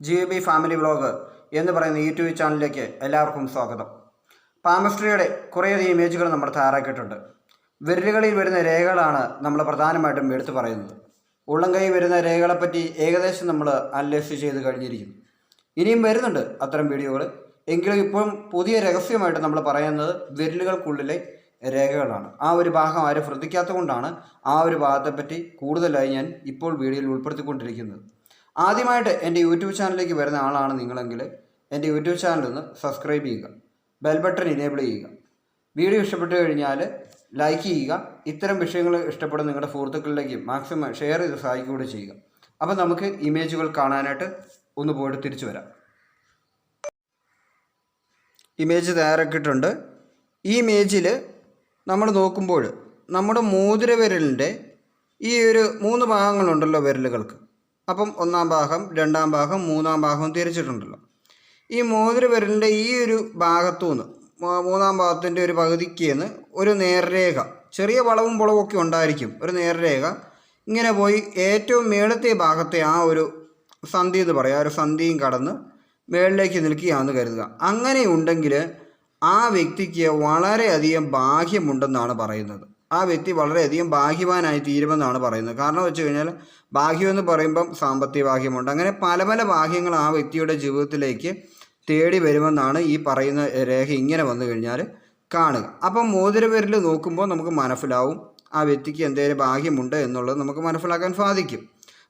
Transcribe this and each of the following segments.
G B family vlog എന്ന് പറയുന്ന YouTube ചാനലിലേക്ക് എല്ലാവർക്കും സ്വാഗതം. പാമസ്ട്രിയുടെ കുറേയധികം ഇമേജുകൾ നമ്മൾ തയ്യാറാക്കിയിട്ടുണ്ട്. വിരലുകളിൽ വരുന്ന രേഖകളാണ് നമ്മൾ പ്രധാനമായിട്ടും എടുത്തു പറയുന്നത്. ഉള്ളംകൈ വരുന്ന രേഖകളെപ്പറ്റി ഏകദേശം നമ്മൾ അന്വേഷിച്ച് ചെയ്ത് കഴിഞ്ഞിരിക്കുന്നു ഇനിയും വരുന്നുണ്ട് അത്തരം വീഡിയോകൾ. എങ്കിലും ഇപ്പോഴും പുതിയ രഹസ്യമായിട്ട് നമ്മൾ പറയുന്നത് വിരലുകൾക്കുള്ളിലെ രേഖകളാണ്. ആ ഒരു ഭാഗം ആരും ശ്രദ്ധിക്കാത്തതുകൊണ്ടാണ് ആ ഒരു ഭാഗത്തെപ്പറ്റി കൂടുതലായി ഞാൻ ഇപ്പോൾ വീഡിയോയിൽ ഉൾപ്പെടുത്തിക്കൊണ്ടിരിക്കുന്നത്. ആദ്യമായിട്ട് എന്റെ യൂട്യൂബ് ചാനലിലേക്ക് വരുന്ന ആളാണ് നിങ്ങളെങ്കിൽ എന്റെ യൂട്യൂബ് ചാനൽ ഒന്ന് സബ്സ്ക്രൈബ് ചെയ്യുക ബെൽ ബട്ടൺ ഇനേബിൾ ചെയ്യുക. വീഡിയോ ഇഷ്ടപ്പെട്ടു കഴിഞ്ഞാൽ ലൈക്ക് ചെയ്യുക. ഇത്തരം വിഷയങ്ങൾ ഇഷ്ടപ്പെടുന്ന നിങ്ങളുടെ സുഹൃത്തുക്കളിലേക്ക് മാക്സിമം ഷെയർ ചെയ്ത് സഹായിക്കുകയും ചെയ്യുക. അപ്പം നമുക്ക് ഇമേജുകൾ കാണാനായിട്ട് ഒന്ന് പോയിട്ട് തിരിച്ചു വരാം. ഇമേജ് തയ്യാറാക്കിയിട്ടുണ്ട്. ഈ ഇമേജിൽ നമ്മൾ നോക്കുമ്പോൾ നമ്മുടെ മോതിര വിരലിന്റെ ഈ ഒരു മൂന്ന് ഭാഗങ്ങളുണ്ടല്ലോ വിരലുകൾക്ക്. അപ്പം ഒന്നാം ഭാഗം രണ്ടാം ഭാഗം മൂന്നാം ഭാഗം തിരിച്ചിട്ടുണ്ടല്ലോ. ഈ മോതിര ഈ ഒരു ഭാഗത്തു നിന്ന് മൂന്നാം ഭാഗത്തിന്റെ ഒരു പകുതിക്ക് നിന്ന് ഒരു നേർരേഖ ചെറിയ വളവും പുളവും ഒക്കെ ഉണ്ടായിരിക്കും ഒരു നേർരേഖ. ഇങ്ങനെ പോയി ഏറ്റവും മേളത്തെ ഭാഗത്തെ ആ ഒരു സന്ധി എന്ന് പറയാം ഒരു സന്ധിയും കടന്ന് മേളിലേക്ക് നിൽക്കുകയാണെന്ന് കരുതുക. അങ്ങനെ ഉണ്ടെങ്കിൽ ആ വ്യക്തിക്ക് വളരെയധികം ഭാഗ്യമുണ്ടെന്നാണ് പറയുന്നത്. ആ വ്യക്തി വളരെയധികം ഭാഗ്യവാനായി തീരുമെന്നാണ് പറയുന്നത്. കാരണം വെച്ച് കഴിഞ്ഞാൽ ഭാഗ്യം എന്ന് പറയുമ്പം സാമ്പത്തിക ഭാഗ്യമുണ്ട്. അങ്ങനെ പല പല ഭാഗ്യങ്ങൾ ആ വ്യക്തിയുടെ ജീവിതത്തിലേക്ക് തേടി വരുമെന്നാണ് ഈ പറയുന്ന രേഖ ഇങ്ങനെ വന്നു കഴിഞ്ഞാൽ കാണുക. അപ്പം മോതിരവിരൽ നോക്കുമ്പോൾ നമുക്ക് മനസ്സിലാവും ആ വ്യക്തിക്ക് എന്തെങ്കിലും ഭാഗ്യമുണ്ട് എന്നുള്ളത് നമുക്ക് മനസ്സിലാക്കാൻ സാധിക്കും.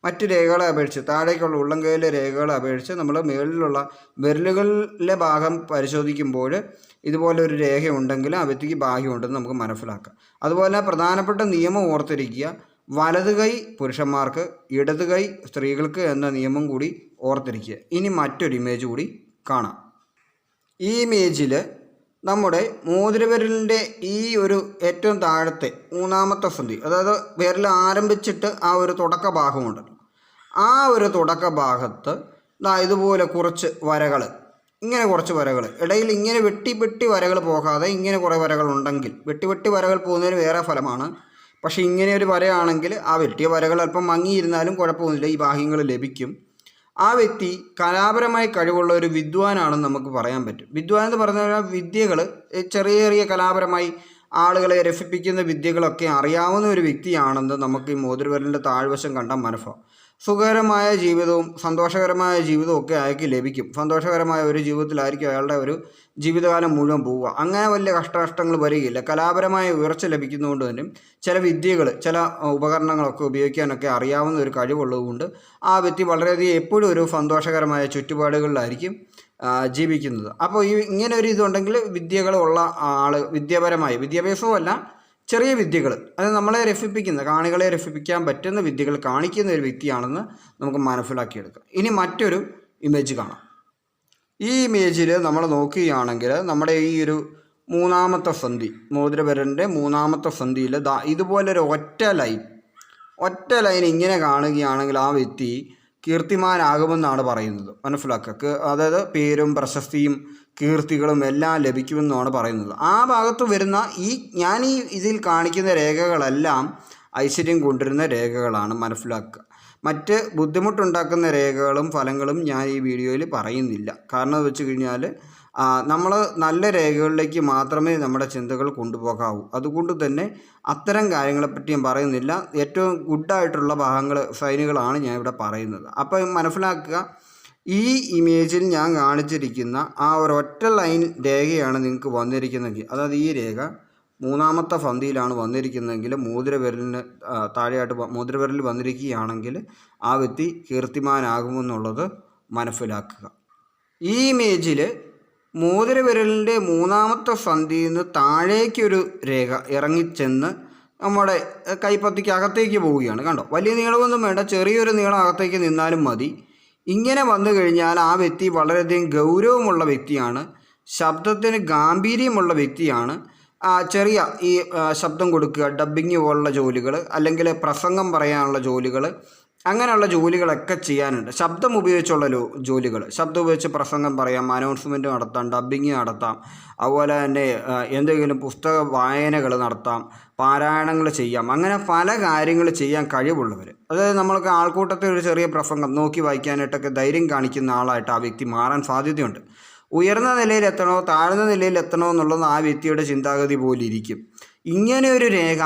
മറ്റ് രേഖകളെ അപേക്ഷിച്ച് താഴേക്കുള്ള ഉള്ളംകൈയിലെ രേഖകളെ അപേക്ഷിച്ച് നമ്മൾ മുകളിലുള്ള വിരലുകളിലെ ഭാഗം പരിശോധിക്കുമ്പോൾ ഇതുപോലെ ഒരു രേഖ ഉണ്ടെങ്കിൽ ആ വ്യക്തിക്ക് ഭാഗ്യമുണ്ടെന്ന് നമുക്ക് മനസ്സിലാക്കാം. അതുപോലെ പ്രധാനപ്പെട്ട നിയമം ഓർത്തിരിക്കുക. വലത് കൈ പുരുഷന്മാർക്ക് ഇടത് കൈ സ്ത്രീകൾക്ക് എന്ന നിയമം കൂടി ഓർത്തിരിക്കുക. ഇനി മറ്റൊരു ഇമേജ് കൂടി കാണാം. ഈ ഇമേജിൽ നമ്മുടെ മോതിരവിരലിന്റെ ഈ ഒരു ഏറ്റവും താഴത്തെ മൂന്നാമത്തെ സന്ധി അതായത് വിരൽ ആരംഭിച്ചിട്ട് ആ ഒരു തുടക്ക ഭാഗമുണ്ടല്ലോ. ആ ഒരു തുടക്ക ഭാഗത്ത് ഇതുപോലെ കുറച്ച് വരകൾ ഇങ്ങനെ കുറച്ച് വരകൾ ഇടയിൽ ഇങ്ങനെ വെട്ടി വെട്ടി വരകൾ പോകാതെ ഇങ്ങനെ കുറേ വരകൾ ഉണ്ടെങ്കിൽ. വെട്ടി വെട്ടി വരകൾ പോകുന്നതിന് വേറെ ഫലമാണ്. പക്ഷേ ഇങ്ങനെ ഒരു വരയാണെങ്കിൽ ആ വെട്ടിയ വരകൾ അല്പം മങ്ങിയിരുന്നാലും കുഴപ്പമൊന്നുമില്ല. ഈ ഭാഗ്യങ്ങൾ ലഭിക്കും. ആ വ്യക്തി കലാപരമായി കഴിവുള്ള ഒരു വിദ്വാനാണെന്ന് നമുക്ക് പറയാൻ പറ്റും. വിദ്വാൻ എന്ന് പറഞ്ഞു കഴിഞ്ഞാൽ വിദ്യകൾ ചെറിയ ചെറിയ കലാപരമായി ആളുകളെ രസിപ്പിക്കുന്ന വിദ്യകളൊക്കെ അറിയാവുന്ന ഒരു വ്യക്തിയാണെന്ന് നമുക്ക് ഈ മോതിരവരലിന്റെ താഴ്വശം കണ്ടാൽ മനസ്സിലാവും. സുഖകരമായ ജീവിതവും സന്തോഷകരമായ ജീവിതവും ഒക്കെ അയാൾക്ക് ലഭിക്കും. സന്തോഷകരമായ ഒരു ജീവിതത്തിലായിരിക്കും അയാളുടെ ഒരു ജീവിതകാലം മുഴുവൻ പോവുക. അങ്ങനെ വലിയ കഷ്ടനഷ്ടങ്ങൾ വരികയില്ല. കലാപരമായ ഉയർച്ച ലഭിക്കുന്നതുകൊണ്ട് തന്നെ ചില വിദ്യകൾ ചില ഉപകരണങ്ങളൊക്കെ ഉപയോഗിക്കാനൊക്കെ അറിയാവുന്ന ഒരു കഴിവുള്ളതുകൊണ്ട് ആ വ്യക്തി വളരെയധികം എപ്പോഴും ഒരു സന്തോഷകരമായ ചുറ്റുപാടുകളിലായിരിക്കും ജീവിക്കുന്നത്. അപ്പോൾ ഈ ഇങ്ങനെ ഒരു ഇതുണ്ടെങ്കിൽ വിദ്യകളുള്ള ആൾ വിദ്യാപരമായി വിദ്യാഭ്യാസവും അല്ല ചെറിയ വിദ്യകൾ. അതായത് നമ്മളെ രസിപ്പിക്കുന്ന കാണികളെ രസിപ്പിക്കാൻ പറ്റുന്ന വിദ്യകൾ കാണിക്കുന്ന ഒരു വ്യക്തിയാണെന്ന് നമുക്ക് മനസ്സിലാക്കിയെടുക്കാം. ഇനി മറ്റൊരു ഇമേജ് കാണാം. ഈ ഇമേജിൽ നമ്മൾ നോക്കുകയാണെങ്കിൽ നമ്മുടെ ഈ ഒരു മൂന്നാമത്തെ സന്ധി മോതിരപരന്റെ മൂന്നാമത്തെ സന്ധിയിൽ ദാ ഇതുപോലൊരു ഒറ്റ ലൈൻ ഒറ്റ ലൈൻ ഇങ്ങനെ കാണുകയാണെങ്കിൽ ആ വ്യക്തി കീർത്തിമാനാകുമെന്നാണ് പറയുന്നത്. മനസ്സിലാക്കുക. അതായത് പേരും പ്രശസ്തിയും കീർത്തികളും എല്ലാം ലഭിക്കുമെന്നാണ് പറയുന്നത്. ആ ഭാഗത്ത് വരുന്ന ഈ ഞാൻ ഈ ഇതിൽ കാണിക്കുന്ന രേഖകളെല്ലാം ഐശ്വര്യം കൊണ്ടുവരുന്ന രേഖകളാണ് മനസ്സിലാക്കുക. മറ്റ് ബുദ്ധിമുട്ടുണ്ടാക്കുന്ന രേഖകളും ഫലങ്ങളും ഞാൻ ഈ വീഡിയോയിൽ പറയുന്നില്ല. കാരണം വെച്ച് കഴിഞ്ഞാൽ നമ്മൾ നല്ല രേഖകളിലേക്ക് മാത്രമേ നമ്മുടെ ചിന്തകൾ കൊണ്ടുപോകാവൂ. അതുകൊണ്ട് തന്നെ അത്തരം കാര്യങ്ങളെപ്പറ്റി ഞാൻ പറയുന്നില്ല. ഏറ്റവും ഗുഡായിട്ടുള്ള ഭാഗങ്ങൾ സൈനുകളാണ് ഞാൻ ഇവിടെ പറയുന്നത്. അപ്പോൾ മനസ്സിലാക്കുക ഈ ഇമേജിൽ ഞാൻ കാണിച്ചിരിക്കുന്ന ആ ഒരൊറ്റ ലൈൻ രേഖയാണ് നിങ്ങൾക്ക് വന്നിരിക്കുന്നതെങ്കിൽ അതായത് ഈ രേഖ മൂന്നാമത്തെ ഫന്തിയിലാണ് വന്നിരിക്കുന്നതെങ്കിൽ മോതിരവിരലിന് താഴെയായിട്ട് മോതിരവിരലിൽ വന്നിരിക്കുകയാണെങ്കിൽ ആ വ്യക്തി കീർത്തിമാനാകുമെന്നുള്ളത് മനസ്സിലാക്കുക. ഈ ഇമേജിൽ മോതിരവിരലിന്റെ മൂന്നാമത്തെ സന്ധിയിൽ നിന്ന് താഴേക്കൊരു രേഖ ഇറങ്ങിച്ചെന്ന് നമ്മുടെ കൈപ്പത്തിക്ക് അകത്തേക്ക് പോവുകയാണ്. കണ്ടോ? വലിയ നീളമൊന്നും വേണ്ട ചെറിയൊരു നീളം അകത്തേക്ക് നിന്നാലും മതി. ഇങ്ങനെ വന്നു കഴിഞ്ഞാൽ ആ വ്യക്തി വളരെയധികം ഗൗരവമുള്ള വ്യക്തിയാണ് ശബ്ദത്തിന് ഗാംഭീര്യമുള്ള വ്യക്തിയാണ്. ചെറിയ ഈ ശബ്ദം കൊടുക്കുക ഡബ്ബിങ് പോലുള്ള ജോലികൾ അല്ലെങ്കിൽ പ്രസംഗം പറയാനുള്ള ജോലികൾ അങ്ങനെയുള്ള ജോലികളൊക്കെ ചെയ്യാനുണ്ട്. ശബ്ദം ഉപയോഗിച്ചുള്ള ജോലികൾ. ശബ്ദം ഉപയോഗിച്ച് പ്രസംഗം പറയാം അനൗൺസ്മെന്റ് നടത്താം ഡബ്ബിങ് നടത്താം അതുപോലെ തന്നെ എന്തെങ്കിലും പുസ്തക വായനകൾ നടത്താം പാരായണങ്ങൾ ചെയ്യാം. അങ്ങനെ പല കാര്യങ്ങൾ ചെയ്യാൻ കഴിവുള്ളവർ അതായത് നമ്മൾക്ക് ആൾക്കൂട്ടത്തിൽ ഒരു ചെറിയ പ്രസംഗം നോക്കി വായിക്കാനായിട്ടൊക്കെ ധൈര്യം കാണിക്കുന്ന ആളായിട്ട് ആ വ്യക്തി മാറാൻ സാധ്യതയുണ്ട്. ഉയർന്ന നിലയിൽ എത്തണോ താഴ്ന്ന നിലയിൽ എത്തണോ എന്നുള്ളത് ആ വ്യക്തിയുടെ ചിന്താഗതി പോലിരിക്കും ഇങ്ങനെ ഒരു രേഖ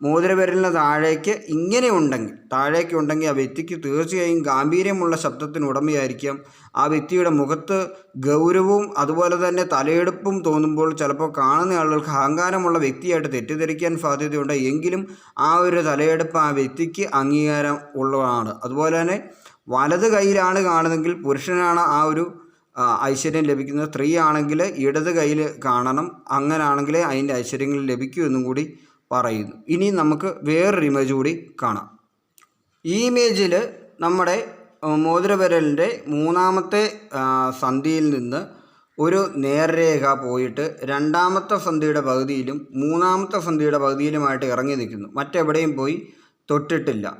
മോതിരവിരലിന് താഴേക്ക് ഇങ്ങനെ ഉണ്ടെങ്കിൽ താഴേക്ക് ഉണ്ടെങ്കിൽ ആ വ്യക്തിക്ക് തീർച്ചയായും ഗാംഭീര്യമുള്ള ശബ്ദത്തിന് ഉടമയായിരിക്കാം. ആ വ്യക്തിയുടെ മുഖത്ത് ഗൗരവവും അതുപോലെ തന്നെ തലയെടുപ്പും തോന്നുമ്പോൾ ചിലപ്പോൾ കാണുന്ന ആളുകൾക്ക് അഹങ്കാരമുള്ള വ്യക്തിയായിട്ട് തെറ്റിദ്ധരിക്കാൻ സാധ്യതയുണ്ട്. എങ്കിലും ആ ഒരു തലയെടുപ്പ് ആ വ്യക്തിക്ക് അംഗീകാരം ഉള്ളതാണ്. അതുപോലെ തന്നെ വലത് കൈയിലാണ് കാണുന്നതെങ്കിൽ പുരുഷനാണ് ആ ഒരു ഐശ്വര്യം ലഭിക്കുന്നത്. സ്ത്രീ ആണെങ്കിൽ ഇടത് കയ്യിൽ കാണണം. അങ്ങനാണെങ്കിൽ അതിന്റെ ഐശ്വര്യങ്ങൾ ലഭിക്കൂ എന്നും കൂടി പറയുന്നു. ഇനി നമുക്ക് വേറൊരു ഇമേജ് കൂടി കാണാം. ഈ ഇമേജിൽ നമ്മുടെ മോതിരവിരലിന്റെ മൂന്നാമത്തെ സന്ധിയിൽ നിന്ന് ഒരു നേർരേഖ പോയിട്ട് രണ്ടാമത്തെ സന്ധിയുടെ പകുതിയിലും മൂന്നാമത്തെ സന്ധിയുടെ പകുതിയിലുമായിട്ട് ഇറങ്ങി നിൽക്കുന്നു. മറ്റെവിടെയും പോയി തൊട്ടിട്ടില്ല.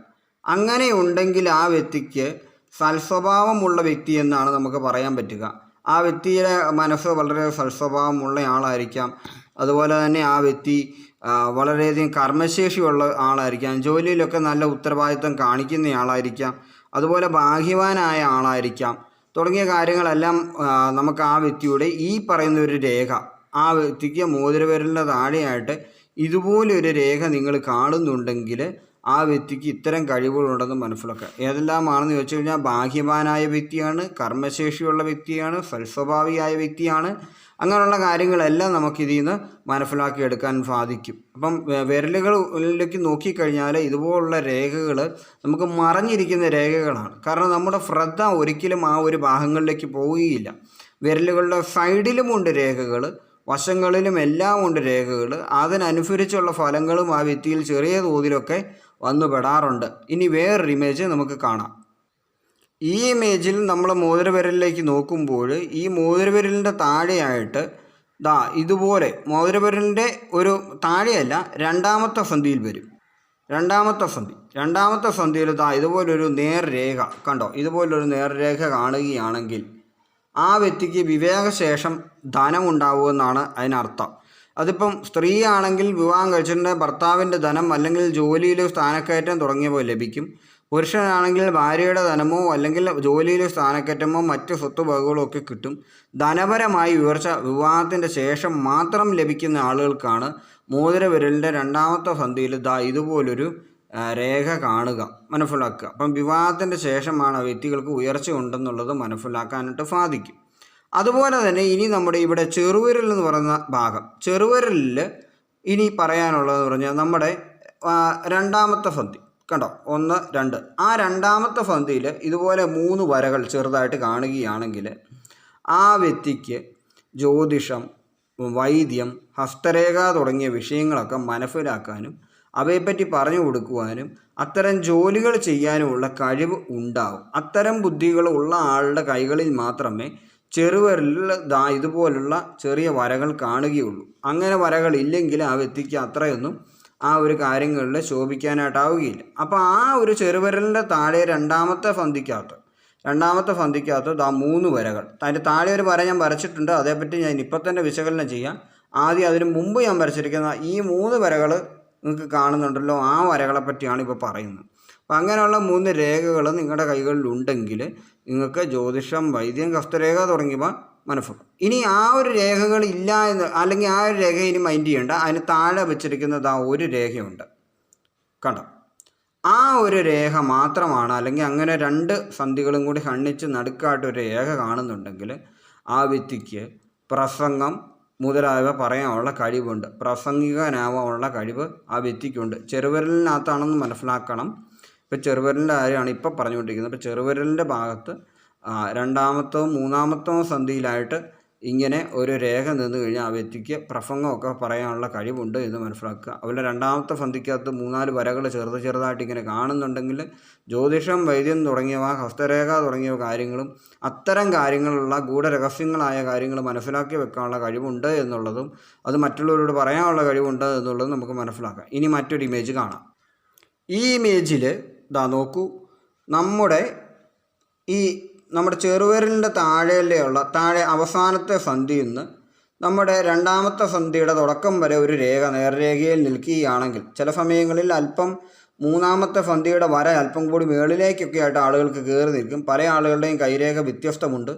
അങ്ങനെ ഉണ്ടെങ്കിൽ ആ വ്യക്തിക്ക് സൽസ്വഭാവമുള്ള വ്യക്തി എന്നാണ് നമുക്ക് പറയാൻ പറ്റുക. ആ വ്യക്തിയുടെ മനസ്സ് വളരെ സൽസ്വഭാവമുള്ള ആളായിരിക്കാം. അതുപോലെ തന്നെ ആ വ്യക്തി വളരെയധികം കർമ്മശേഷിയുള്ള ആളായിരിക്കാം ജോലിയിലൊക്കെ നല്ല ഉത്തരവാദിത്വം കാണിക്കുന്ന ആളായിരിക്കാം അതുപോലെ ഭാഗ്യവാനായ ആളായിരിക്കാം. തുടങ്ങിയ കാര്യങ്ങളെല്ലാം നമുക്ക് ആ വ്യക്തിയുടെ ഈ പറയുന്ന ഒരു രേഖ ആ വ്യക്തിക്ക് മോതിരവിരലിന്റെ താഴെയായിട്ട് ഇതുപോലൊരു രേഖ നിങ്ങൾ കാണുന്നുണ്ടെങ്കിൽ ആ വ്യക്തിക്ക് ഇത്തരം കഴിവുകളുണ്ടെന്ന് മനസ്സിലാക്കുക. ഏതെല്ലാമാണെന്ന് ചോദിച്ചു കഴിഞ്ഞാൽ ഭാഗ്യവാനായ വ്യക്തിയാണ് കർമ്മശേഷിയുള്ള വ്യക്തിയാണ് സൽസ്വഭാവിയായ വ്യക്തിയാണ് അങ്ങനെയുള്ള കാര്യങ്ങളെല്ലാം നമുക്ക് ഇതിൽ നിന്ന് മനസ്സിലാക്കിയെടുക്കാൻ സാധിക്കും. അപ്പം വിരലുകളിലേക്ക് നോക്കിക്കഴിഞ്ഞാൽ ഇതുപോലുള്ള രേഖകൾ നമുക്ക് മറഞ്ഞിരിക്കുന്ന രേഖകളാണ്. കാരണം നമ്മുടെ ശ്രദ്ധ ഒരിക്കലും ആ ഒരു ഭാഗങ്ങളിലേക്ക് പോവുകയില്ല. വിരലുകളുടെ സൈഡിലുമുണ്ട് രേഖകൾ വശങ്ങളിലും എല്ലാം ഉണ്ട് രേഖകൾ അതിനനുസരിച്ചുള്ള ഫലങ്ങളും ആ വ്യക്തിയിൽ ചെറിയ തോതിലൊക്കെ വന്നുപെടാറുണ്ട്. ഇനി വേറൊരു ഇമേജ് നമുക്ക് കാണാം. ഈ ഇമേജിൽ നമ്മൾ മോതിരവിരലിലേക്ക് നോക്കുമ്പോൾ ഈ മോതിരവിരലിന്റെ താഴെയായിട്ട് ദാ ഇതുപോലെ മോതിരവിരലിന്റെ ഒരു താഴെയല്ല രണ്ടാമത്തെ സന്ധിയിൽ വരും. രണ്ടാമത്തെ സന്ധി. രണ്ടാമത്തെ സന്ധിയിൽ ദാ ഇതുപോലൊരു നേർരേഖ കണ്ടോ? ഇതുപോലൊരു നേർരേഖ കാണുകയാണെങ്കിൽ ആ വ്യക്തിക്ക് വിവേകശേഷം ധനം ഉണ്ടാവുമെന്നാണ് അതിനർത്ഥം. അതിപ്പം സ്ത്രീ ആണെങ്കിൽ വിവാഹം കഴിച്ചിട്ടുണ്ടെങ്കിൽ ഭർത്താവിന്റെ ധനം അല്ലെങ്കിൽ ജോലിയിൽ സ്ഥാനക്കയറ്റം തുടങ്ങിയവ ലഭിക്കും. പുരുഷനാണെങ്കിൽ ഭാര്യയുടെ ധനമോ അല്ലെങ്കിൽ ജോലിയിലെ സ്ഥാനക്കയറ്റമോ മറ്റ് സ്വത്തുവകകളോ ഒക്കെ കിട്ടും. ധനപരമായി ഉയർച്ച വിവാഹത്തിന്റെ ശേഷം മാത്രം ലഭിക്കുന്ന ആളുകൾക്കാണ് മോതിരവിരലിന്റെ രണ്ടാമത്തെ സന്ധിയിൽ ദാ ഇതുപോലൊരു രേഖ കാണുക മനസ്സിലാക്കുക. അപ്പം വിവാഹത്തിന്റെ ശേഷമാണ് വ്യക്തികൾക്ക് ഉയർച്ച ഉണ്ടെന്നുള്ളത് മനസ്സിലാക്കാനായിട്ട് സാധിക്കും. അതുപോലെ തന്നെ ഇനി നമ്മുടെ ഇവിടെ ചെറുവിരൽ എന്ന് പറയുന്ന ഭാഗം. ചെറുവിരലിൽ ഇനി പറയാനുള്ളതെന്ന് പറഞ്ഞാൽ നമ്മുടെ രണ്ടാമത്തെ സന്ധി. കണ്ടോ? ഒന്ന് രണ്ട്. ആ രണ്ടാമത്തെ സന്ധിയിൽ ഇതുപോലെ മൂന്ന് വരകൾ ചെറുതായിട്ട് കാണുകയാണെങ്കിൽ ആ വ്യക്തിക്ക് ജ്യോതിഷം വൈദ്യം ഹസ്തരേഖ തുടങ്ങിയ വിഷയങ്ങളൊക്കെ മനസ്സിലാക്കാനും അവയെപ്പറ്റി പറഞ്ഞു കൊടുക്കുവാനും അത്തരം ജോലികൾ ചെയ്യാനുമുള്ള കഴിവ് ഉണ്ടാവും. അത്തരം ബുദ്ധികൾ ഉള്ള ആളുടെ കൈകളിൽ മാത്രമേ ചെറുവരിൽ ദാ ഇതുപോലുള്ള ചെറിയ വരകൾ കാണുകയുള്ളൂ. അങ്ങനെ വരകൾ ഇല്ലെങ്കിൽ ആ വ്യക്തിക്ക് അത്രയൊന്നും ആ ഒരു കാര്യങ്ങളിൽ ശോഭിക്കാനായിട്ടാവുകയില്ല. അപ്പോൾ ആ ഒരു ചെറുവിരലിന്റെ താഴെ രണ്ടാമത്തെ ഫന്തിക്കകത്ത് രണ്ടാമത്തെ ഫന്തിക്കകത്ത് ആ മൂന്ന് വരകൾ. അതിന്റെ താഴെ ഒരു വര ഞാൻ വരച്ചിട്ടുണ്ട്. അതേപ്പറ്റി ഞാൻ ഇപ്പം തന്നെ വിശകലനം ചെയ്യാം. ആദ്യം അതിന് മുമ്പ് ഞാൻ വരച്ചിരിക്കുന്ന ഈ മൂന്ന് വരകൾ നിങ്ങൾക്ക് കാണുന്നുണ്ടല്ലോ. ആ വരകളെ പറ്റിയാണ് ഇപ്പോൾ പറയുന്നത്. അപ്പം അങ്ങനെയുള്ള മൂന്ന് രേഖകൾ നിങ്ങളുടെ കൈകളിലുണ്ടെങ്കിൽ നിങ്ങൾക്ക് ജ്യോതിഷം വൈദ്യം ഹസ്തരേഖ തുടങ്ങിയവ മനസ്സിലാക്കും ഇനി ആ ഒരു രേഖകൾ ഇല്ല എന്ന് അല്ലെങ്കിൽ ആ ഒരു രേഖ ഇനി മൈൻഡ് ചെയ്യേണ്ട. അതിന് താഴെ വെച്ചിരിക്കുന്നത് ആ ഒരു രേഖയുണ്ട്. കണ്ടോ? ആ ഒരു രേഖ മാത്രമാണ് അല്ലെങ്കിൽ അങ്ങനെ രണ്ട് സന്ധികളും കൂടി ഹണ്ണിച്ച് നടുക്കായിട്ട് ഒരു രേഖ കാണുന്നുണ്ടെങ്കിൽ ആ വ്യക്തിക്ക് പ്രസംഗം മുതലായവ പറയാനുള്ള കഴിവുണ്ട്. പ്രസംഗികനാവാനുള്ള കഴിവ് ആ വ്യക്തിക്കുണ്ട്. ചെറുവിരലിനകത്താണെന്ന് മനസ്സിലാക്കണം. ഇപ്പോൾ ചെറുവിരലിന്റെ കാര്യമാണ് ഇപ്പോൾ പറഞ്ഞുകൊണ്ടിരിക്കുന്നത്. ഇപ്പോൾ ചെറുവിരലിന്റെ ഭാഗത്ത് രണ്ടാമത്തോ മൂന്നാമത്തോ സന്ധിയിലായിട്ട് ഇങ്ങനെ ഒരു രേഖ നിന്ന് കഴിഞ്ഞാൽ ആ വ്യക്തിക്ക് പ്രസംഗമൊക്കെ പറയാനുള്ള കഴിവുണ്ട് എന്ന് മനസ്സിലാക്കുക. അതുപോലെ രണ്ടാമത്തെ സന്ധിക്കകത്ത് മൂന്നാൽ വരകൾ ചെറുത് ചെറുതായിട്ട് ഇങ്ങനെ കാണുന്നുണ്ടെങ്കിൽ ജ്യോതിഷം വൈദ്യം തുടങ്ങിയവ ഹസ്തരേഖ തുടങ്ങിയ കാര്യങ്ങളും അത്തരം കാര്യങ്ങളുള്ള ഗൂഢരഹസ്യങ്ങളായ കാര്യങ്ങൾ മനസ്സിലാക്കി വെക്കാനുള്ള കഴിവുണ്ട് എന്നുള്ളതും അത് മറ്റുള്ളവരോട് പറയാനുള്ള കഴിവുണ്ട് എന്നുള്ളതും നമുക്ക് മനസ്സിലാക്കാം. ഇനി മറ്റൊരു ഇമേജ് കാണാം. ഈ ഇമേജിൽ ദാ നോക്കൂ. നമ്മുടെ ഈ നമ്മുടെ ചെറുവിരലിന്റെ താഴെയുള്ള താഴെ അവസാനത്തെ സന്ധിയിൽ നിന്ന് നമ്മുടെ രണ്ടാമത്തെ സന്ധിയുടെ തുടക്കം വരെ ഒരു രേഖ നേർരേഖയിൽ നിൽക്കുകയാണെങ്കിൽ ചില സമയങ്ങളിൽ അല്പം മൂന്നാമത്തെ സന്ധിയുടെ വര അല്പം കൂടി മേളിലേക്കൊക്കെ ആയിട്ട് ആളുകൾക്ക് കയറി നിൽക്കും. പല ആളുകളുടെയും കൈരേഖ വ്യത്യസ്തമുണ്ട്.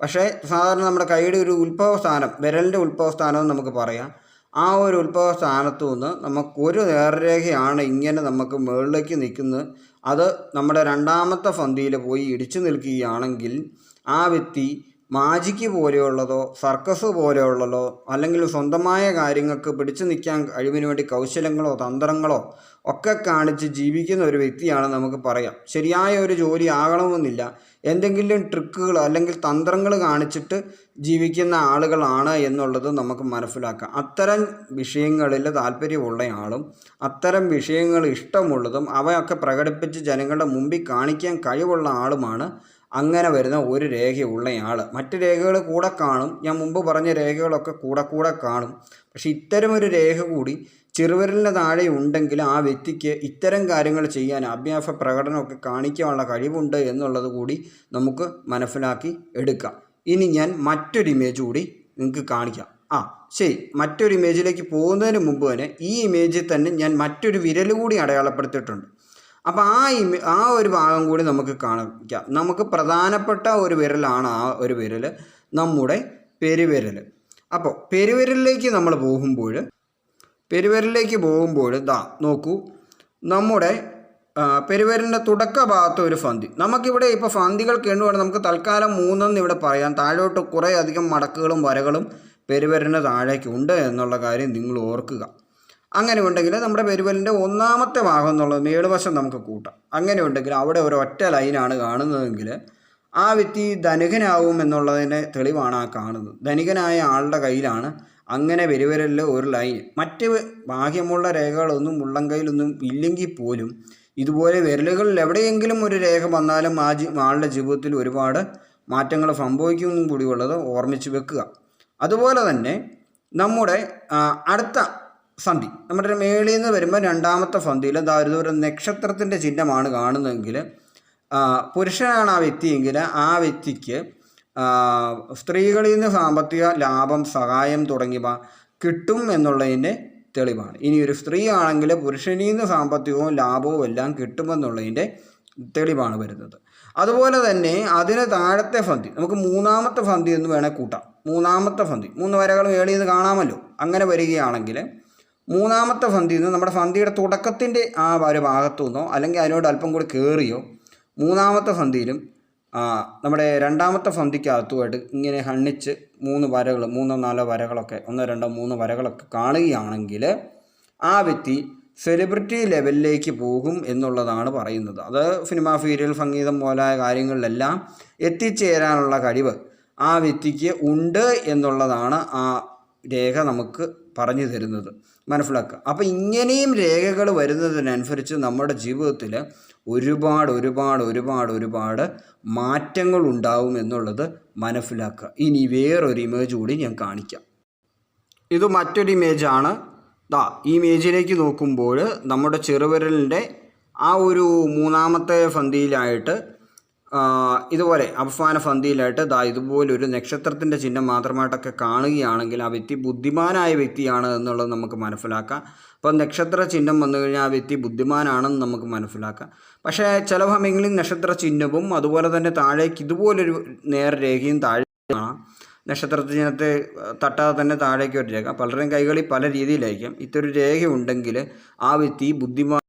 പക്ഷേ സാധാരണ നമ്മുടെ കൈയുടെ ഒരു ഉത്ഭവസ്ഥാനം വിരലിന്റെ ഉത്ഭവസ്ഥാനം എന്ന് നമുക്ക് പറയാം. ആ ഒരു ഉത്ഭവ സ്ഥാനത്തു നിന്ന് നമുക്കൊരു നേർരേഖയാണ് ഇങ്ങനെ നമുക്ക് മുകളിലേക്ക് നിൽക്കുന്നത് അത് നമ്മുടെ രണ്ടാമത്തെ ഫന്തിയിൽ പോയി ഇടിച്ചു നിൽക്കുകയാണെങ്കിൽ ആ വ്യക്തി മാജിക്ക് പോലെയുള്ളതോ സർക്കസ് പോലെയുള്ളതോ അല്ലെങ്കിൽ സ്വന്തമായ കാര്യങ്ങൾക്ക് പിടിച്ചു നിൽക്കാൻ കഴിവിന് വേണ്ടി കൗശലങ്ങളോ തന്ത്രങ്ങളോ ഒക്കെ കാണിച്ച് ജീവിക്കുന്ന ഒരു വ്യക്തിയാണ് നമുക്ക് പറയാം. ശരിയായ ഒരു ജോലി ആകണമെന്നില്ല. എന്തെങ്കിലും ട്രിക്കുകൾ അല്ലെങ്കിൽ തന്ത്രങ്ങൾ കാണിച്ചിട്ട് ജീവിക്കുന്ന ആളുകളാണ് എന്നുള്ളത് നമുക്ക് മനസ്സിലാക്കാം. അത്തരം വിഷയങ്ങളിൽ താല്പര്യമുള്ള ആളും അത്തരം വിഷയങ്ങൾ ഇഷ്ടമുള്ളതും അവയൊക്കെ പ്രകടിപ്പിച്ച് ജനങ്ങളുടെ മുമ്പിൽ കാണിക്കാൻ കഴിവുള്ള ആളുമാണ് അങ്ങനെ വരുന്ന ഒരു രേഖയുള്ളയാൾ മറ്റ് രേഖകൾ കൂടെ കാണും. ഞാൻ മുമ്പ് പറഞ്ഞ രേഖകളൊക്കെ കൂടെ കൂടെ കാണും. പക്ഷേ ഇത്തരം ഒരു രേഖ കൂടി ചെറുവിരലിന് താഴെ ഉണ്ടെങ്കിൽ ആ വ്യക്തിക്ക് ഇത്തരം കാര്യങ്ങൾ ചെയ്യാൻ അഭ്യാസ പ്രകടനമൊക്കെ കാണിക്കാനുള്ള കഴിവുണ്ട് എന്നുള്ളത് കൂടി നമുക്ക് മനസ്സിലാക്കി എടുക്കാം. ഇനി ഞാൻ മറ്റൊരു ഇമേജ് കൂടി നിങ്ങൾക്ക് കാണിക്കാം. ആ ശരി. മറ്റൊരു ഇമേജിലേക്ക് പോകുന്നതിന് മുമ്പ് തന്നെ ഈ ഇമേജിൽ തന്നെ ഞാൻ മറ്റൊരു വിരൽ കൂടി അടയാളപ്പെടുത്തിയിട്ടുണ്ട്. അപ്പോൾ ആ ഇമേ ആ ഒരു ഭാഗം കൂടി നമുക്ക് കാണിക്കാം. നമുക്ക് പ്രധാനപ്പെട്ട ഒരു വിരലാണ് ആ ഒരു വിരൽ നമ്മുടെ പെരുവിരൽ. അപ്പോൾ പെരുവിരലിലേക്ക് നമ്മൾ പോകുമ്പോൾ പെരുവിരലിലേക്ക് പോകുമ്പോൾ ദാ നോക്കൂ. നമ്മുടെ പെരുവിരലിന്റെ തുടക്ക ഭാഗത്ത് ഒരു ഫന്തി. നമുക്കിവിടെ ഇപ്പോൾ ഫന്തികൾ കേണ്ടുവാണ്. നമുക്ക് തൽക്കാലം മൂന്നെന്ന് ഇവിടെ പറയാം. താഴോട്ട് കുറേ അധികം മടക്കുകളും വരകളും പെരുവരലിന്റെ താഴേക്ക് ഉണ്ട് എന്നുള്ള കാര്യം നിങ്ങൾ ഓർക്കുക. അങ്ങനെ ഉണ്ടെങ്കിൽ നമ്മുടെ പെരുവലിന്റെ ഒന്നാമത്തെ ഭാഗം എന്നുള്ളത് മേളുവശം നമുക്ക് കൂട്ടാം. അങ്ങനെ ഉണ്ടെങ്കിൽ അവിടെ ഒരു ഒറ്റ ലൈനാണ് കാണുന്നതെങ്കിൽ ആ വ്യക്തി ധനികനാവും എന്നുള്ളതിന്റെ തെളിവാണ് ആ കാണുന്നത്. ധനികനായ ആളുടെ കയ്യിലാണ് അങ്ങനെ പെരുവരലിൽ ഒരു ലൈൻ. മറ്റ് ബാഹ്യമുള്ള രേഖകളൊന്നും ഉള്ളം കയ്യിലൊന്നും ഇല്ലെങ്കിൽ പോലും ഇതുപോലെ വിരലുകളിൽ എവിടെയെങ്കിലും ഒരു രേഖ വന്നാലും ആ ജി ആളുടെ ജീവിതത്തിൽ ഒരുപാട് മാറ്റങ്ങൾ സംഭവിക്കുമെന്നും കൂടിയുള്ളത് ഓർമ്മിച്ച് വെക്കുക. അതുപോലെ തന്നെ നമ്മുടെ അടുത്ത സന്ധി നമ്മുടെ മേളിൽ നിന്ന് വരുമ്പോൾ രണ്ടാമത്തെ സന്ധിയിൽ അതായത് ഒരു നക്ഷത്രത്തിന്റെ ചിഹ്നമാണ് കാണുന്നതെങ്കിൽ പുരുഷനാണ് ആ വ്യക്തിയെങ്കിൽ ആ വ്യക്തിക്ക് സ്ത്രീകളിൽ നിന്ന് സാമ്പത്തിക ലാഭം സഹായം തുടങ്ങിയവ കിട്ടും എന്നുള്ളതിന്റെ തെളിവാണ്. ഇനി ഒരു സ്ത്രീ ആണെങ്കിൽ പുരുഷനിൽ നിന്ന് സാമ്പത്തികവും ലാഭവും എല്ലാം കിട്ടുമെന്നുള്ളതിന്റെ തെളിവാണ് വരുന്നത്. അതുപോലെ തന്നെ അതിന് താഴത്തെ ഫന്തി നമുക്ക് മൂന്നാമത്തെ ഫന്തി എന്ന് വേണേൽ കൂട്ടാം. മൂന്നാമത്തെ ഫന്തി മൂന്ന് വരകൾ ഏളി നിന്ന് കാണാമല്ലോ. അങ്ങനെ വരികയാണെങ്കിൽ മൂന്നാമത്തെ ഫന്തിയിൽ നിന്ന് നമ്മുടെ ഫന്തിയുടെ തുടക്കത്തിന്റെ ആ ഒരു ഭാഗത്തു നിന്നോ അല്ലെങ്കിൽ അതിനോട് അല്പം കൂടി കയറിയോ മൂന്നാമത്തെ ഫന്തിയിലും നമ്മുടെ രണ്ടാമത്തെ ഫന്തിക്കകത്തുമായിട്ട് ഇങ്ങനെ ഹണ്ണിച്ച് മൂന്ന് വരകൾ മൂന്നോ നാലോ വരകളൊക്കെ ഒന്നോ രണ്ടോ മൂന്ന് വരകളൊക്കെ കാണുകയാണെങ്കിൽ ആ വ്യക്തി സെലിബ്രിറ്റി ലെവലിലേക്ക് പോകും എന്നുള്ളതാണ് പറയുന്നത്. അത് സിനിമ സീരിയൽ സംഗീതം പോലായ കാര്യങ്ങളിലെല്ലാം എത്തിച്ചേരാനുള്ള കഴിവ് ആ വ്യക്തിക്ക് ഉണ്ട് എന്നുള്ളതാണ് ആ രേഖ നമുക്ക് പറഞ്ഞു തരുന്നത്. മനസ്സിലാക്കുക. അപ്പോൾ ഇങ്ങനെയും രേഖകൾ വരുന്നതിനനുസരിച്ച് നമ്മുടെ ജീവിതത്തിൽ ഒരുപാട് ഒരുപാട് ഒരുപാട് ഒരുപാട് മാറ്റങ്ങൾ ഉണ്ടാവും എന്നുള്ളത് മനസ്സിലാക്കുക. ഇനി വേറൊരു ഇമേജ് കൂടി ഞാൻ കാണിക്കാം. ഇത് മറ്റൊരു ഇമേജാണ് ദാ ഈ ഇമേജിലേക്ക് നോക്കുമ്പോൾ നമ്മുടെ ചെറുവിരലിന്റെ ആ ഒരു മൂന്നാമത്തെ ഫന്തിയിലായിട്ട് ഇതുപോലെ അവസാന ഫന്തിയിലായിട്ട് ദാ ഇതുപോലൊരു നക്ഷത്രത്തിന്റെ ചിഹ്നം മാത്രമായിട്ടൊക്കെ കാണുകയാണെങ്കിൽ ആ വ്യക്തി ബുദ്ധിമാനായ വ്യക്തിയാണ് എന്നുള്ളത് നമുക്ക് മനസ്സിലാക്കാം. അപ്പോൾ നക്ഷത്ര ചിഹ്നം വന്നു കഴിഞ്ഞാൽ ആ വ്യക്തി ബുദ്ധിമാനാണെന്ന് നമുക്ക് മനസ്സിലാക്കാം. പക്ഷേ ചില സമയങ്ങളിൽ നക്ഷത്ര ചിഹ്നവും അതുപോലെ തന്നെ താഴേക്ക് ഇതുപോലൊരു നേർരേഖയും താഴെ കാണാം. നക്ഷത്ര ചിഹ്നത്തെ തട്ടാതെ തന്നെ താഴേക്ക് ഒരു രേഖ. പലരുടെയും കൈകളിൽ പല രീതിയിലായിരിക്കാം. ഇത്തൊരു രേഖ ഉണ്ടെങ്കിൽ ആ വ്യക്തി ബുദ്ധിമാൻ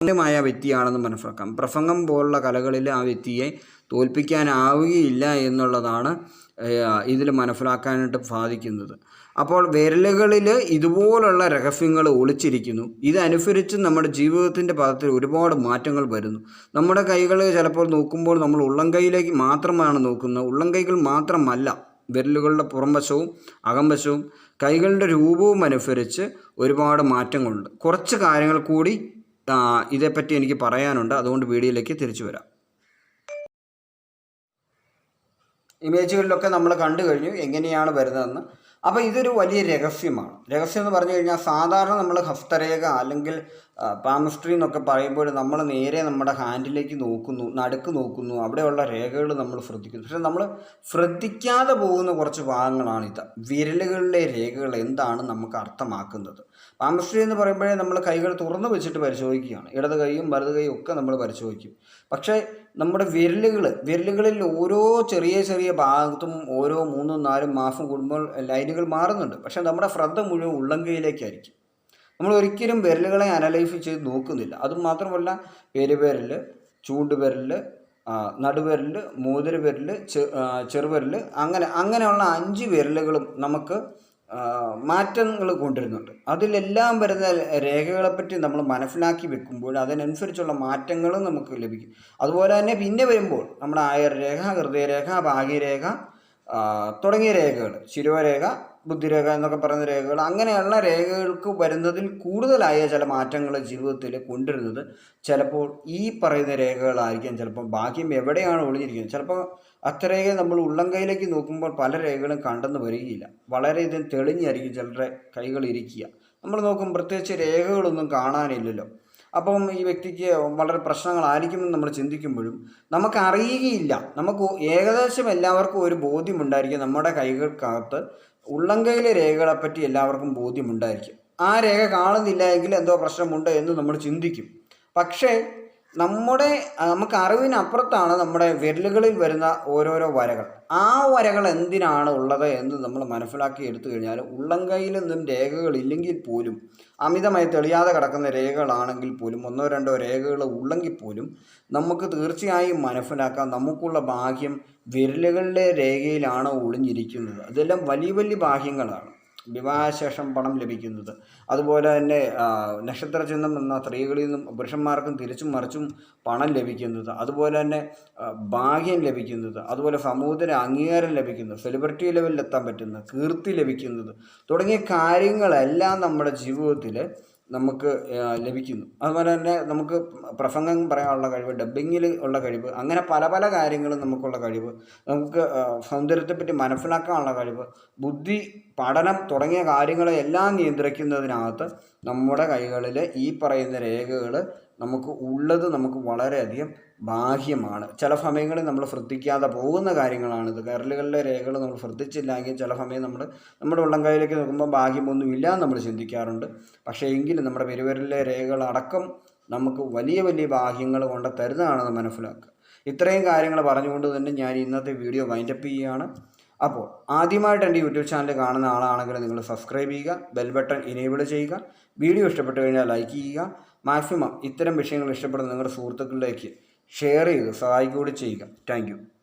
പ്രാഫല്യമായ വ്യക്തിയാണെന്ന് മനസ്സിലാക്കാം. പ്രസംഗം പോലുള്ള കലകളിൽ ആ വ്യക്തിയെ തോൽപ്പിക്കാനാവുകയില്ല എന്നുള്ളതാണ് ഇതിൽ മനസ്സിലാക്കാനായിട്ട് സാധിക്കുന്നത്. അപ്പോൾ വിരലുകളിൽ ഇതുപോലുള്ള രഹസ്യങ്ങൾ ഒളിച്ചിരിക്കുന്നു. ഇതനുസരിച്ച് നമ്മുടെ ജീവിതത്തിന്റെ പദത്തിൽ ഒരുപാട് മാറ്റങ്ങൾ വരുന്നു. നമ്മുടെ കൈകൾ ചിലപ്പോൾ നോക്കുമ്പോൾ നമ്മൾ ഉള്ളം കൈയിലേക്ക് മാത്രമാണ് നോക്കുന്നത്. ഉള്ളം കൈകൾ മാത്രമല്ല വിരലുകളുടെ പുറംവശവും അകംവശവും കൈകളുടെ രൂപവും അനുസരിച്ച് ഒരുപാട് മാറ്റങ്ങളുണ്ട്. കുറച്ച് കാര്യങ്ങൾ കൂടി ഇതേപ്പറ്റി എനിക്ക് പറയാനുണ്ട്. അതുകൊണ്ട് വീഡിയോയിലേക്ക് തിരിച്ചു വരാം. ഇമേജുകളിലൊക്കെ നമ്മൾ കണ്ടു കഴിഞ്ഞു എങ്ങനെയാണ് വരുന്നതെന്ന്. അപ്പോൾ ഇതൊരു വലിയ രഹസ്യമാണ്. രഹസ്യം എന്ന് പറഞ്ഞു കഴിഞ്ഞാൽ സാധാരണ നമ്മൾ ഹസ്തരേഖ അല്ലെങ്കിൽ പാമസ്ട്രി എന്നൊക്കെ പറയുമ്പോൾ നമ്മൾ നേരെ നമ്മുടെ ഹാൻഡിലേക്ക് നോക്കുന്നു നടുക്ക് നോക്കുന്നു. അവിടെയുള്ള രേഖകൾ നമ്മൾ ശ്രദ്ധിക്കുന്നു. പക്ഷെ നമ്മൾ ശ്രദ്ധിക്കാതെ പോകുന്ന കുറച്ച് ഭാഗങ്ങളാണ് ഇത്. വിരലുകളിലെ രേഖകൾ എന്താണ് നമുക്ക് അർത്ഥമാക്കുന്നത്? പാമസ്ട്രി എന്ന് പറയുമ്പോഴേ നമ്മൾ കൈകൾ തുറന്നു വെച്ചിട്ട് പരിശോധിക്കുകയാണ്. ഇടത് കൈയും വലത് കൈയും ഒക്കെ നമ്മൾ പരിശോധിക്കും. പക്ഷേ നമ്മുടെ വിരലുകൾ വിരലുകളിൽ ഓരോ ചെറിയ ചെറിയ ഭാഗത്തും ഓരോ മൂന്നും നാലും മാസം കൂടുമ്പോൾ ലൈനുകൾ മാറുന്നുണ്ട്. പക്ഷേ നമ്മുടെ ശ്രദ്ധ മുഴുവൻ ഉള്ളംകൈയിലേക്കായിരിക്കും നമ്മൾ ഒരിക്കലും വിരലുകളെ അനലൈസ് ചെയ്ത് നോക്കുന്നില്ല. അതുമാത്രമല്ല പെരുവിരൽ ചൂണ്ടുവിരൽ നടുവിരൽ മോതിരവിരൽ ചെറുവിരൽ അങ്ങനെ അങ്ങനെയുള്ള അഞ്ച് വിരലുകളും നമുക്ക് മാറ്റങ്ങൾ കൊണ്ടുവരുന്നുണ്ട്. അതിലെല്ലാം വരുന്ന രേഖകളെപ്പറ്റി നമ്മൾ മനസ്സിലാക്കി വെക്കുമ്പോൾ അതിനനുസരിച്ചുള്ള മാറ്റങ്ങളും നമുക്ക് ലഭിക്കും. അതുപോലെ തന്നെ പിന്നെ വരുമ്പോൾ നമ്മുടെ ആയുർരേഖ ഹൃദയരേഖ ഭാഗ്യരേഖ തുടങ്ങിയ രേഖകൾ. ശിരോരേഖ ബുദ്ധിരേഖ എന്നൊക്കെ പറയുന്ന രേഖകൾ. അങ്ങനെയുള്ള രേഖകൾക്ക് വരുന്നതിൽ കൂടുതലായ ചില മാറ്റങ്ങൾ ജീവിതത്തിൽ കൊണ്ടുവരുന്നത് ചിലപ്പോൾ ഈ പറയുന്ന രേഖകളായിരിക്കാം. ചിലപ്പോൾ ഭാഗ്യം എവിടെയാണ് ഒളിഞ്ഞിരിക്കുന്നത്. ചിലപ്പോൾ അത്തരേഖ നമ്മൾ ഉള്ളം കൈയിലേക്ക് നോക്കുമ്പോൾ പല രേഖകളും കണ്ടെന്ന് വരികയില്ല. വളരെ ഇതിന് തെളിഞ്ഞായിരിക്കും ചിലരുടെ കൈകൾ ഇരിക്കുക നമ്മൾ നോക്കും പ്രത്യേകിച്ച് രേഖകളൊന്നും കാണാനില്ലല്ലോ. അപ്പം ഈ വ്യക്തിക്ക് വളരെ പ്രശ്നങ്ങളായിരിക്കുമെന്ന് നമ്മൾ ചിന്തിക്കുമ്പോഴും നമുക്ക് അറിയുകയില്ല. നമുക്ക് ഏകദേശം എല്ലാവർക്കും ഒരു ബോധ്യമുണ്ടായിരിക്കും. നമ്മുടെ കൈകൾക്കകത്ത് ഉള്ളംകൈയിലെ രേഖകളെപ്പറ്റി എല്ലാവർക്കും ബോധ്യമുണ്ടായിരിക്കും. ആ രേഖ കാണുന്നില്ല എങ്കിൽ എന്തോ പ്രശ്നമുണ്ട് എന്ന് നമ്മൾ ചിന്തിക്കും. പക്ഷേ നമ്മുടെ നമുക്ക് അറിവിനപ്പുറത്താണ് നമ്മുടെ വിരലുകളിൽ വരുന്ന ഓരോരോ വരകൾ. ആ വരകൾ എന്തിനാണ് ഉള്ളത് എന്ന് നമ്മൾ മനസ്സിലാക്കി എടുത്തു കഴിഞ്ഞാൽ ഉള്ളംകൈയിൽ നിന്നും രേഖകളില്ലെങ്കിൽ പോലും അമിതമായി തെളിയാതെ കിടക്കുന്ന രേഖകളാണെങ്കിൽ പോലും ഒന്നോ രണ്ടോ രേഖകൾ ഉള്ളെങ്കിൽ പോലും നമുക്ക് തീർച്ചയായും മനസ്സിലാക്കാം നമുക്കുള്ള ഭാഗ്യം വിരലുകളിലെ രേഖയിലാണ് ഒളിഞ്ഞിരിക്കുന്നത്. അതെല്ലാം വലിയ വലിയ ഭാഗ്യങ്ങളാണ് വിവാഹശേഷം പണം ലഭിക്കുന്നത്. അതുപോലെ തന്നെ നക്ഷത്ര ചിഹ്നം എന്ന സ്ത്രീകളിൽ നിന്നും പുരുഷന്മാർക്കും തിരിച്ചും മറിച്ചും പണം ലഭിക്കുന്നത്. അതുപോലെ തന്നെ ഭാഗ്യം ലഭിക്കുന്നത്. അതുപോലെ സമൂഹത്തിന് അംഗീകാരം ലഭിക്കുന്നത്. സെലിബ്രിറ്റി ലെവലിൽ എത്താൻ പറ്റുന്നത് കീർത്തി ലഭിക്കുന്നത്. തുടങ്ങിയ കാര്യങ്ങളെല്ലാം നമ്മുടെ ജീവിതത്തിൽ നമുക്ക് ലഭിക്കുന്നു. അതുപോലെ തന്നെ നമുക്ക് പ്രസംഗം പറയാനുള്ള കഴിവ് ഡബ്ബിങ്ങിൽ ഉള്ള കഴിവ് അങ്ങനെ പല പല കാര്യങ്ങളും നമുക്കുള്ള കഴിവ് നമുക്ക് സൗന്ദര്യത്തെപ്പറ്റി മനസ്സിലാക്കാനുള്ള കഴിവ് ബുദ്ധി പഠനം തുടങ്ങിയ കാര്യങ്ങളെ എല്ലാം നിയന്ത്രിക്കുന്നതിനകത്ത് നമ്മുടെ കൈകളിൽ ഈ പറയുന്ന രേഖകൾ നമുക്ക് ഉള്ളത് നമുക്ക് വളരെയധികം ബാഹ്യമാണ്. ചില സമയങ്ങളിൽ നമ്മൾ ശ്രദ്ധിക്കാതെ പോകുന്ന കാര്യങ്ങളാണിത് കരലുകളിലെ രേഖകൾ നമ്മൾ ശ്രദ്ധിച്ചില്ലെങ്കിൽ ചില സമയം നമ്മൾ നമ്മുടെ ഉള്ളം കൈയിലേക്ക് നോക്കുമ്പോൾ ബാഹ്യമൊന്നും എന്ന് നമ്മൾ ചിന്തിക്കാറുണ്ട്. പക്ഷേ എങ്കിലും നമ്മുടെ പെരുവരലിലെ രേഖകൾ അടക്കം നമുക്ക് വലിയ വലിയ ഭാഗ്യങ്ങൾ കൊണ്ട് തരുന്നതാണെന്ന് മനസ്സിലാക്കുക. ഇത്രയും കാര്യങ്ങൾ പറഞ്ഞുകൊണ്ട് തന്നെ ഞാൻ ഇന്നത്തെ വീഡിയോ വൈൻഡപ്പ് ചെയ്യുകയാണ്. അപ്പോൾ ആദ്യമായിട്ട് എന്റെ യൂട്യൂബ് ചാനൽ കാണുന്ന ആളാണെങ്കിൽ നിങ്ങൾ സബ്സ്ക്രൈബ് ചെയ്യുക ബെൽ ബട്ടൺ ഇനേബിൾ ചെയ്യുക വീഡിയോ ഇഷ്ടപ്പെട്ടു കഴിഞ്ഞാൽ ലൈക്ക് ചെയ്യുക. മാക്സിമം ഇത്തരം വിഷയങ്ങൾ ഇഷ്ടപ്പെടുന്ന നിങ്ങളുടെ സുഹൃത്തുക്കളിലേക്ക് ഷെയർ ചെയ്ത് സഹായിക്കുകൂടി ചെയ്യുക. താങ്ക്